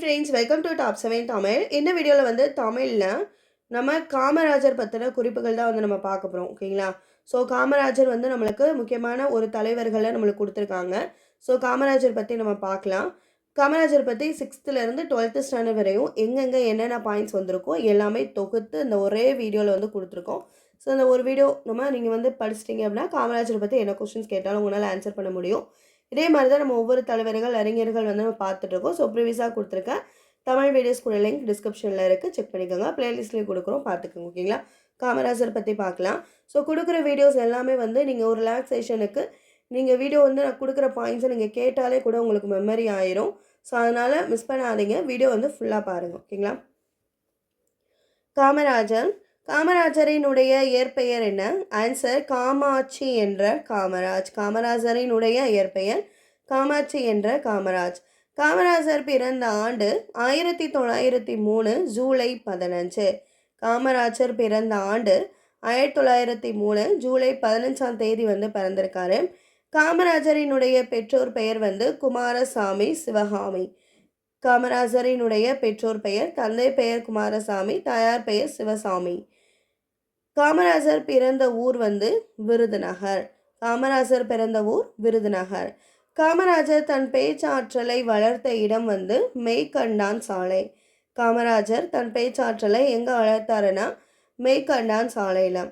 Friends welcome to top seven Tamil. இந்த வீடியோவில் வந்து தமிழில் நம்ம காமராஜர் பற்றின குறிப்புகள் தான் வந்து நம்ம பார்க்க போகிறோம் ஓகேங்களா? ஸோ காமராஜர் வந்து நம்மளுக்கு முக்கியமான ஒரு தலைவர்களை நம்மளுக்கு கொடுத்துருக்காங்க. ஸோ காமராஜர் பற்றி நம்ம பார்க்கலாம். காமராஜர் பற்றி சிக்ஸ்த்துலேருந்து டுவெல்த்து ஸ்டாண்டர்ட் வரையும் எங்கெங்கே என்னென்ன பாயிண்ட்ஸ் வந்திருக்கோ எல்லாமே தொகுத்து இந்த ஒரே வீடியோவில் வந்து கொடுத்துருக்கோம். ஸோ அந்த ஒரு வீடியோ நம்ம நீங்கள் வந்து படிச்சிட்டிங்க அப்படின்னா காமராஜர் பற்றி என்ன கொஸ்டின்ஸ் கேட்டாலும் உங்களால் ஆன்சர் பண்ண முடியும். இதே மாதிரி தான் நம்ம ஒவ்வொரு தலைவர்கள் அறிஞர்கள் வந்து நம்ம பார்த்துட்ருக்கோம். ஸோ ப்ரீவியஸாக கொடுத்துருக்கேன் தமிழ் வீடியோஸ் கூட லிங்க் டிஸ்கிரிப்ஷனில் இருக்குது செக் பண்ணிக்கோங்க. ப்ளேலிஸ்ட்லேயும் கொடுக்குறோம். பார்த்துக்கோங்க ஓகேங்களா காமராஜர் பற்றி பார்க்கலாம். ஸோ கொடுக்குற வீடியோஸ் எல்லாமே வந்து நீங்கள் ஒரு ரிலாக்ஸேஷனுக்கு நீங்கள் வீடியோ வந்து நான் கொடுக்குற பாயிண்ட்ஸை நீங்கள் கேட்டாலே கூட உங்களுக்கு மெமரி ஆயிரும். ஸோ அதனால் மிஸ் பண்ணாதீங்க. வீடியோ வந்து ஃபுல்லாக பாருங்கள் ஓகேங்களா காமராஜர் காமராஜரினுடைய இயற்பெயர் என்ன? ஆன்சர் காமாட்சி என்ற காமராஜ். காமராஜரினுடைய இயற்பெயர் காமாட்சி என்ற காமராஜ். காமராஜர் பிறந்த ஆண்டு ஆயிரத்தி தொள்ளாயிரத்தி மூணு ஜூலை பதினஞ்சு. காமராஜர் பிறந்த ஆண்டு ஆயிரத்தி தொள்ளாயிரத்தி மூணு ஜூலை பதினஞ்சாம் தேதி வந்து பிறந்திருக்காரு. காமராஜரினுடைய பெற்றோர் பெயர் வந்து குமாரசாமி சிவகாமி. காமராஜரினுடைய பெற்றோர் பெயர் தந்தை பெயர் குமாரசாமி தாயார் பெயர் சிவசாமி. காமராஜர் பிறந்த ஊர் வந்து விருதுநகர். காமராஜர் பிறந்த ஊர் விருதுநகர். காமராஜர் தன் பேச்சாற்றலை வளர்த்த இடம் வந்து மெய்கண்டான் சாலை. காமராஜர் தன் பேச்சாற்றலை எங்கே வளர்த்தாருன்னா மெய்கண்டான் சாலையில்.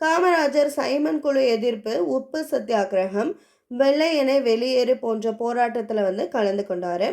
காமராஜர் சைமன் குழு எதிர்ப்பு உப்பு சத்தியாகிரகம் வெள்ளையனை வெளியேறு போன்ற போராட்டத்தில் வந்து கலந்து கொண்டார்.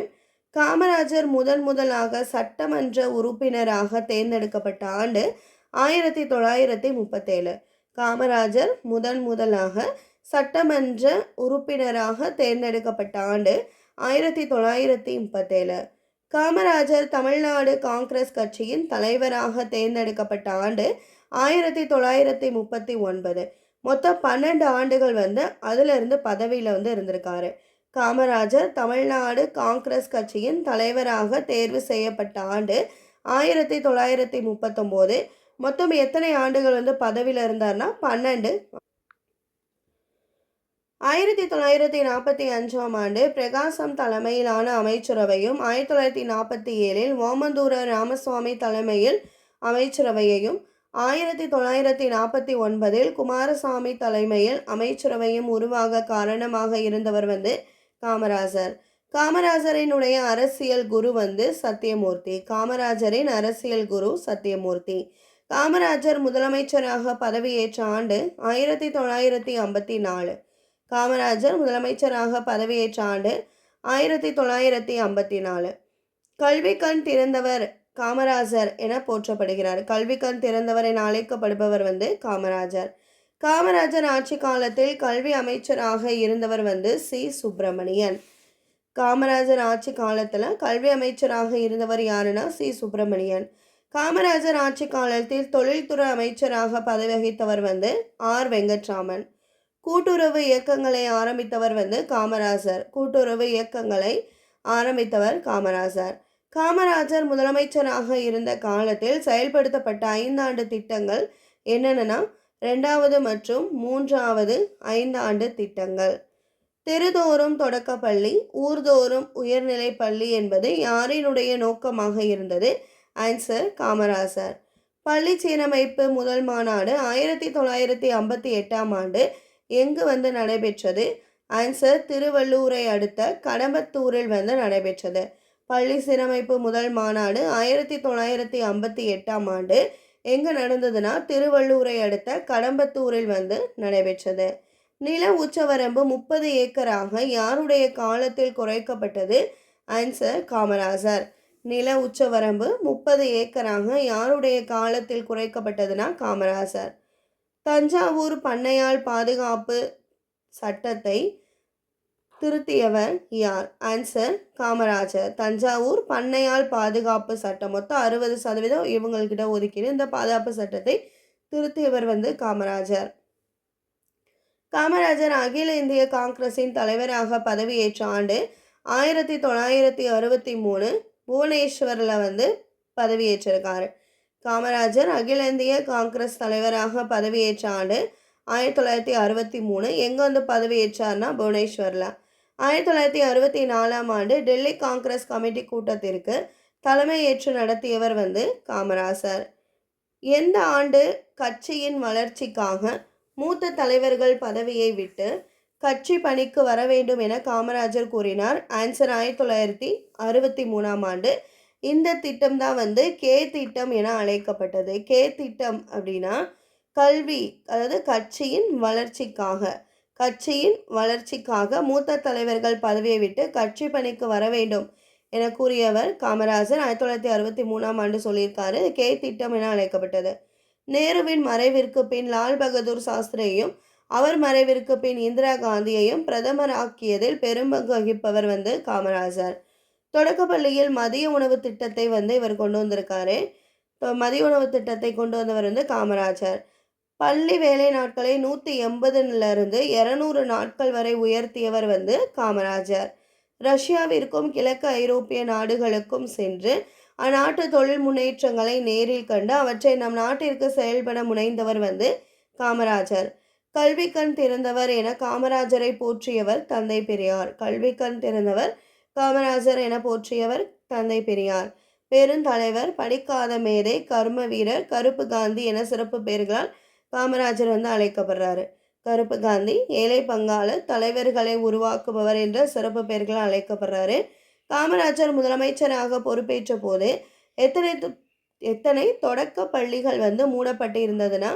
காமராஜர் முதன் முதலாக சட்டமன்ற உறுப்பினராக தேர்ந்தெடுக்கப்பட்ட ஆண்டு ஆயிரத்தி தொள்ளாயிரத்தி முப்பத்தேழு. காமராஜர் முதன் முதலாக சட்டமன்ற உறுப்பினராக தேர்ந்தெடுக்கப்பட்ட ஆண்டு ஆயிரத்தி தொள்ளாயிரத்தி முப்பத்தேழு. காமராஜர் தமிழ்நாடு காங்கிரஸ் கட்சியின் தலைவராக தேர்ந்தெடுக்கப்பட்ட ஆண்டு ஆயிரத்தி தொள்ளாயிரத்தி முப்பத்தி ஒன்பது. மொத்தம் பன்னெண்டு ஆண்டுகள் வந்து அதிலிருந்து பதவியில் வந்து இருந்திருக்காரு. காமராஜர் தமிழ்நாடு காங்கிரஸ் கட்சியின் தலைவராக தேர்வு செய்யப்பட்ட ஆண்டு ஆயிரத்தி தொள்ளாயிரத்தி முப்பத்தொம்போது. மொத்தம் எத்தனை ஆண்டுகள் வந்து பதவியில் இருந்தார்னா பன்னெண்டு. ஆயிரத்தி தொள்ளாயிரத்தி நாற்பத்தி அஞ்சாம் ஆண்டு பிரகாசம் தலைமையிலான அமைச்சரவையும் ஆயிரத்தி தொள்ளாயிரத்தி நாற்பத்தி ஏழில் ஓமந்தூர ராமசுவாமி தலைமையில் அமைச்சரவையையும் ஆயிரத்தி தொள்ளாயிரத்தி நாற்பத்தி ஒன்பதில் குமாரசாமி தலைமையில் அமைச்சரவையும் உருவாக காரணமாக இருந்தவர் வந்து காமராஜர். காமராஜரினுடைய அரசியல் குரு வந்து சத்தியமூர்த்தி. காமராஜரின் அரசியல் குரு சத்தியமூர்த்தி. காமராஜர் முதலமைச்சராக பதவியேற்ற ஆண்டு ஆயிரத்தி தொள்ளாயிரத்தி ஐம்பத்தி நாலு. காமராஜர் முதலமைச்சராக பதவியேற்ற ஆண்டு ஆயிரத்தி தொள்ளாயிரத்தி ஐம்பத்தி நாலு. கல்வி கண் திறந்தவர் காமராஜர் என போற்றப்படுகிறார். கல்வி கண் திறந்தவர் என அழைக்கப்படுபவர் வந்து காமராஜர். காமராஜர் ஆட்சி காலத்தில் கல்வி அமைச்சராக இருந்தவர் வந்து சி. சுப்பிரமணியன். காமராஜர் ஆட்சி காலத்தில் கல்வி அமைச்சராக இருந்தவர் யாருன்னா சி. சுப்பிரமணியன். காமராஜர் ஆட்சி காலத்தில் தொழில்துறை அமைச்சராக பதவி வகித்தவர் வந்து ஆர். வெங்கட்ராமன். கூட்டுறவு இயக்கங்களை ஆரம்பித்தவர் வந்து காமராஜர். கூட்டுறவு இயக்கங்களை ஆரம்பித்தவர் காமராஜர். காமராஜர் முதலமைச்சராக இருந்த காலத்தில் செயல்படுத்தப்பட்ட ஐந்தாண்டு திட்டங்கள் என்னென்னா ரெண்டாவது மற்றும் மூன்றாவது ஐந்தாண்டு திட்டங்கள். தெருதோறும் தொடக்கப்பள்ளி ஊர்தோறும் உயர்நிலை பள்ளி என்பது யாரினுடைய நோக்கமாக இருந்தது? ஆன்சர் காமராஜர் பள்ளி சீரமைப்பு முதல் மாநாடு ஆயிரத்தி தொள்ளாயிரத்தி ஐம்பத்தி எட்டாம் ஆண்டு எங்கு வந்து நடைபெற்றது? ஆன்சர் திருவள்ளூரை அடுத்த கடம்பத்தூரில் வந்து நடைபெற்றது. பள்ளி சீரமைப்பு முதல் மாநாடு ஆயிரத்தி தொள்ளாயிரத்தி ஐம்பத்தி எட்டாம் ஆண்டு எங்கே நடந்ததுன்னா திருவள்ளூரை அடுத்த கடம்பத்தூரில் வந்து நடைபெற்றது. நில உச்சவரம்பு முப்பது ஏக்கராக யாருடைய காலத்தில் குறைக்கப்பட்டது? ஆன்சர் காமராஜர் நில உச்சவரம்பு முப்பது ஏக்கராக யாருடைய காலத்தில் குறைக்கப்பட்டதுன்னா காமராஜர் தஞ்சாவூர் பண்ணையால் பாதுகாப்பு சட்டத்தை திருத்தியவர் யார்? ஆன்சர் காமராஜர். தஞ்சாவூர் பண்ணையால் பாதுகாப்பு சட்டம். மொத்தம் அறுபது சதவீதம் இவங்கள்கிட்ட ஒதுக்கிடு. இந்த பாதுகாப்பு சட்டத்தை திருத்தியவர் வந்து காமராஜர். காமராஜர் அகில இந்திய காங்கிரஸின் தலைவராக பதவியேற்ற ஆண்டு ஆயிரத்தி தொள்ளாயிரத்தி அறுபத்தி மூணு புவனேஸ்வரில் வந்து பதவியேற்றிருக்காரு. காமராஜர் அகில இந்திய காங்கிரஸ் தலைவராக பதவியேற்ற ஆண்டு ஆயிரத்தி தொள்ளாயிரத்தி அறுபத்தி மூணு எங்கே வந்து பதவியேற்றார்னா புவனேஸ்வரில். ஆயிரத்தி தொள்ளாயிரத்தி அறுபத்தி நாலாம் ஆண்டு டெல்லி காங்கிரஸ் கமிட்டி கூட்டத்திற்கு தலைமையேற்று நடத்தியவர் வந்து காமராசர். எந்த ஆண்டு கட்சியின் வளர்ச்சிக்காக மூத்த தலைவர்கள் பதவியை விட்டு கட்சி பணிக்கு வர வேண்டும் என காமராஜர் கூறினார். ஆன்சர் ஆயிரத்தி தொள்ளாயிரத்தி அறுபத்தி மூணாம் ஆண்டு. இந்த திட்டம் தான் வந்து கே திட்டம் என அழைக்கப்பட்டது. கே திட்டம் அப்படின்னா கல்வி அதாவது கட்சியின் வளர்ச்சிக்காக கட்சியின் வளர்ச்சிக்காக மூத்த தலைவர்கள் பதவியை விட்டு கட்சி பணிக்கு வர வேண்டும் என கூறியவர் காமராஜர். ஆயிரத்தி தொள்ளாயிரத்தி அறுபத்தி மூணாம் ஆண்டு சொல்லியிருக்காரு. கே திட்டம் என அழைக்கப்பட்டது. நேருவின் மறைவிற்கு பின் லால் பகதூர் சாஸ்திரியையும் அவர் மறைவிற்கு பின் இந்திரா காந்தியையும் பிரதமர் ஆக்கியதில் பெரும்பங்கு வகிப்பவர் வந்து காமராஜர். தொடக்கப்பள்ளியில் மதிய உணவு திட்டத்தை வந்து இவர் கொண்டு வந்திருக்காரு. மதிய உணவு திட்டத்தை கொண்டு வந்தவர் வந்து காமராஜர். பள்ளி வேலை நாட்களை நூற்றி எண்பதுலேருந்து இரநூறு நாட்கள் வரை உயர்த்தியவர் வந்து காமராஜர். ரஷ்யாவிற்கும் கிழக்கு ஐரோப்பிய நாடுகளுக்கும் சென்று அந்நாட்டு தொழில் முன்னேற்றங்களை நேரில் கண்டு அவற்றை நம் நாட்டிற்கு செயல்பட முனைந்தவர் வந்து காமராஜர். கல்வி கண் திறந்தவர் என காமராஜரை போற்றியவர் தந்தை பெரியார். கல்வி கண் திறந்தவர் காமராஜர் என போற்றியவர் தந்தை பெரியார். பெருந்தலைவர் படிக்காத மேதை கர்ம வீரர் கருப்பு காந்தி என சிறப்பு பெயர்களால் காமராஜர் வந்து அழைக்கப்படுறாரு. கருப்பு காந்தி ஏழை பங்காளர் தலைவர்களை உருவாக்குபவர் என்ற சிறப்பு பெயர்களால் அழைக்கப்படுறாரு. காமராஜர் முதலமைச்சராக பொறுப்பேற்ற போது எத்தனை எத்தனை தொடக்க பள்ளிகள் வந்து மூடப்பட்டு இருந்ததுன்னா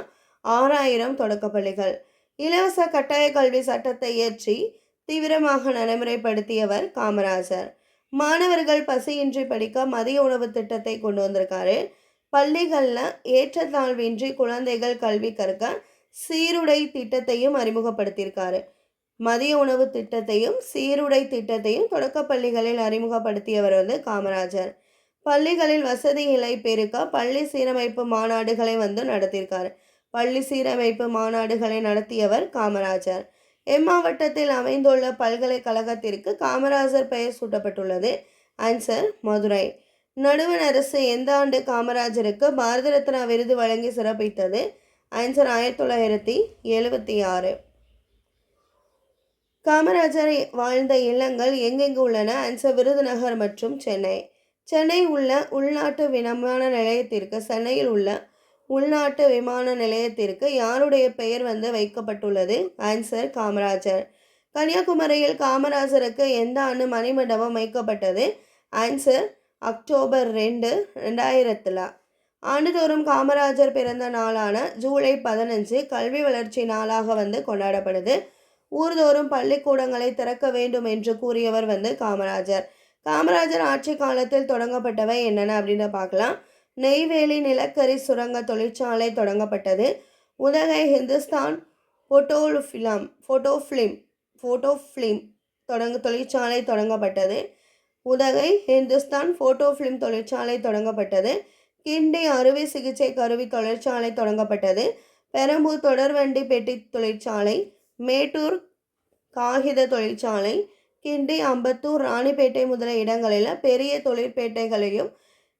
ஆறாயிரம் தொடக்க பள்ளிகள் இலவச கட்டாய கல்வி சட்டத்தை இயற்றி தீவிரமாக நடைமுறைப்படுத்தியவர் காமராஜர். மாணவர்கள் பசியின்றி படிக்க மதிய உணவு திட்டத்தை கொண்டு வந்திருக்காரு. பள்ளிகளில் ஏற்றத்தாழ்வின்றி குழந்தைகள் கல்வி கற்க சீருடை திட்டத்தையும் அறிமுகப்படுத்தியிருக்காரு. மதிய உணவு திட்டத்தையும் சீருடை திட்டத்தையும் தொடக்க பள்ளிகளில் அறிமுகப்படுத்தியவர் வந்து காமராஜர். பள்ளிகளில் வசதிகளை பெருக்க பள்ளி சீரமைப்பு மாநாடுகளை வந்து நடத்தியிருக்காரு. பள்ளி சீரமைப்பு மாநாடுகளை நடத்தியவர் காமராஜர். எம்மாவட்டத்தில் அமைந்துள்ள பல்கலைக்கழகத்திற்கு காமராஜர் பெயர் சூட்டப்பட்டுள்ளது. ஆன்சர் மதுரை. நடுவண் அரசு எந்த ஆண்டு காமராஜருக்கு பாரத ரத்னா விருது வழங்கி சிறப்பித்தது? ஆன்சர் ஆயிரத்தி தொள்ளாயிரத்தி எழுபத்தி ஆறு. காமராஜர் வாழ்ந்த இல்லங்கள் எங்கெங்கு உள்ளன? ஆன்சர் விருதுநகர் மற்றும் சென்னை. சென்னை உள்ள உள்நாட்டு விமான நிலையத்திற்கு சென்னையில் உள்ள உள்நாட்டு விமான நிலையத்திற்கு யாருடைய பெயர் வந்து வைக்கப்பட்டுள்ளது? ஆன்சர் காமராஜர். கன்னியாகுமரியில் காமராஜருக்கு எந்த ஆண்டு மணிமண்டபம் வைக்கப்பட்டது? ஆன்சர் அக்டோபர் ரெண்டு ரெண்டாயிரத்தில். ஆண்டுதோறும் காமராஜர் பிறந்த நாளான ஜூலை பதினஞ்சு கல்வி வளர்ச்சி நாளாக வந்து கொண்டாடப்படுது. ஊர்தோறும் பள்ளிக்கூடங்களை திறக்க வேண்டும் என்று கூறியவர் வந்து காமராஜர். காமராஜர் ஆட்சி காலத்தில் தொடங்கப்பட்டவை என்னென்ன அப்படின்னு பார்க்கலாம். நெய்வேலி நிலக்கரி சுரங்க தொழிற்சாலை தொடங்கப்பட்டது. உதகை ஹிந்துஸ்தான் ஃபோட்டோஃபிலம் ஃபோட்டோஃபிலிம் ஃபோட்டோஃபிலிம் தொடங்க தொழிற்சாலை தொடங்கப்பட்டது. உதகை ஹிந்துஸ்தான் ஃபோட்டோஃபிலிம் தொழிற்சாலை தொடங்கப்பட்டது. கிண்டி அறுவை சிகிச்சை கருவி தொழிற்சாலை தொடங்கப்பட்டது. பெரம்பூர் தொடர்வண்டி பெட்டி தொழிற்சாலை மேட்டூர் காகித தொழிற்சாலை கிண்டி அம்பத்தூர் ராணிப்பேட்டை முதலிய இடங்களில் பெரிய தொழிற்பேட்டைகளையும்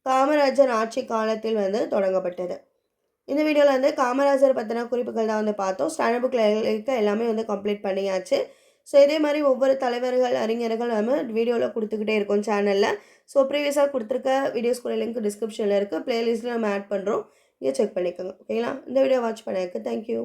காமராஜர் ஆட்சி காலத்தில் வந்து தொடங்கப்பட்டது. இந்த வீடியோவில் வந்து காமராஜர் பற்றின குறிப்புகள் தான் வந்து பார்த்தோம். ஸ்டாண்டர்ட் புக்கில் இருக்க எல்லாமே வந்து கம்ப்ளீட் பண்ணியாச்சு. ஸோ இதே மாதிரி ஒவ்வொரு தலைவர்கள் அறிஞர்கள் நம்ம வீடியோவில் கொடுத்துக்கிட்டே இருக்கோம் சேனலில் ஸோ ப்ரீவியஸாக கொடுத்துருக்க வீடியோஸ்குள்ள லிங்க் டிஸ்கிரிப்ஷனில் இருக்குது ப்ளேலிஸ்ட்டில் நம்ம ஆட் பண்ணுறோம் இங்கே செக் பண்ணிக்கோங்க. ஓகேங்களா இந்த வீடியோ வாட்ச் பண்ணதுக்கு தேங்க்யூ